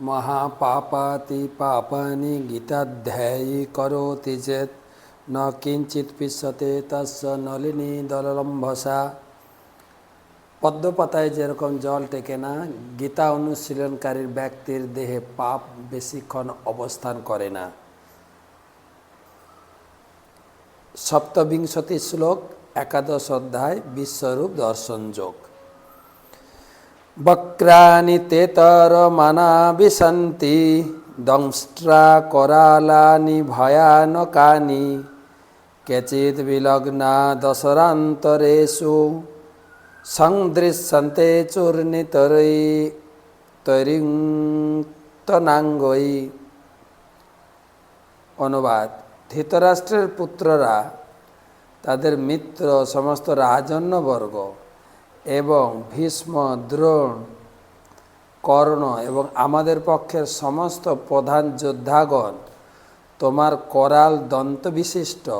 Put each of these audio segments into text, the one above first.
মহাপাপাতি পাপানি গীতাধ্যায়ী করোতি চেত ন কিঞ্চিত পিসতে তস্য নলিনী দললম্ভসা পদ্মপাতায় যেরকম জল টেকে না, গীতা অনুশীলনকারীর ব্যক্তির দেহে পাপ বেশিক্ষণ অবস্থান করে না। সপ্তবিংশতি শ্লোক, একাদশ অধ্যায়, বিশ্বরূপ দর্শন যোগ বক্রানি তেতরমনা বিশন্তি দংষ্ট্রা করালানি ভয়ানকানি, কেচিৎ বিলগ্না দশরান্তরেষু, সংদৃশ্যন্তে চূর্ণিতরৈ তরিঙ্তনাঙ্গই অনুবাদ, ধৃতরাষ্ট্রের পুত্ররা তাদের মিত্র সমস্ত রাজন্যবর্গ এবং ভীষ্ম, দ্রোণ, কর্ণ এবং আমাদের পক্ষের সমস্ত প্রধান যোদ্ধাগণ তোমার করাল দন্তবিশিষ্ট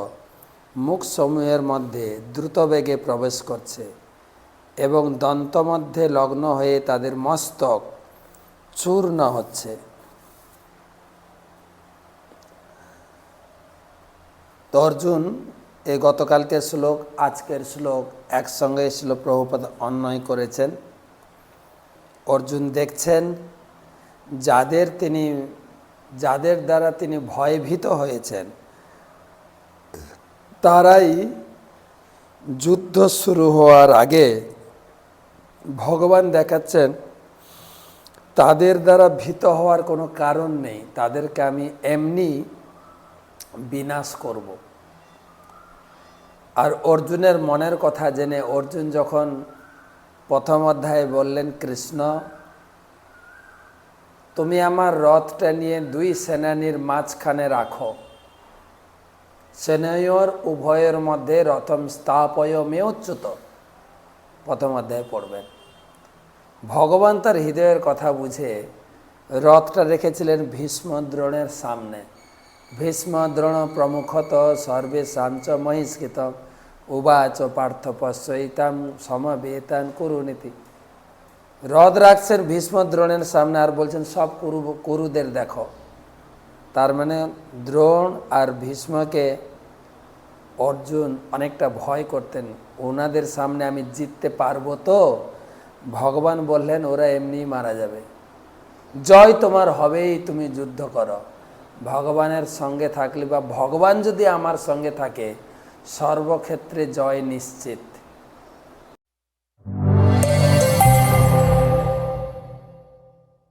মুখসমূহের মধ্যে দ্রুতবেগে প্রবেশ করছে এবং দন্ত মধ্যে লগ্ন হয়ে তাদের মস্তক চূর্ণ হচ্ছে। অর্জুন এই গতকালকের শ্লোক, আজকের শ্লোক একসঙ্গে শ্লোক প্রভুপদ অন্যয় করেছেন। অর্জুন দেখছেন, যাদের তিনি, যাদের দ্বারা তিনি ভয়ভীত হয়েছেন, তারাই যুদ্ধ শুরু হওয়ার আগে ভগবান দেখাচ্ছেন, তাদের দ্বারা ভীত হওয়ার কোনো কারণ নেই, তাদেরকে আমি এমনি বিনাশ করব। আর অর্জুনের মনের কথা জেনে অর্জুন যখন প্রথম অধ্যায়ে বললেন, কৃষ্ণ, তুমি আমার রথটা নিয়ে দুই সেনানির মাঝখানে রাখো। সেনয়োর উভয়ের মধ্যে রথম স্থাপয় মেয়চ্যুত প্রথম অধ্যায়ে পড়বেন। ভগবান তার হৃদয়ের কথা বুঝে রথটা রেখেছিলেন ভীষ্ম দ্রোণের সামনে। ভীষ্ম দ্রোণ প্রমুখত সর্বেশাঞ্চ মহিষ্কৃত। উবাচ পার্থ পশ্যইতাম সমবেতান কুরুনীতি। রথ রাখছেন ভীষ্ম দ্রোণের সামনে আর বলছেন, সব কুরু, কুরুদের দেখো। তার মানে দ্রোণ আর ভীষ্মকে অর্জুন অনেকটা ভয় করতেন। ওনাদের সামনে আমি জিততে পারব তো? ভগবান বললেন, ওরা এমনি মারা যাবে। জয় তোমার হবেই, তুমি যুদ্ধ করো। ভগবানের সঙ্গে থাকলে বা ভগবান যদি আমার সঙ্গে থাকে সর্বক্ষেত্রে জয় নিশ্চিত।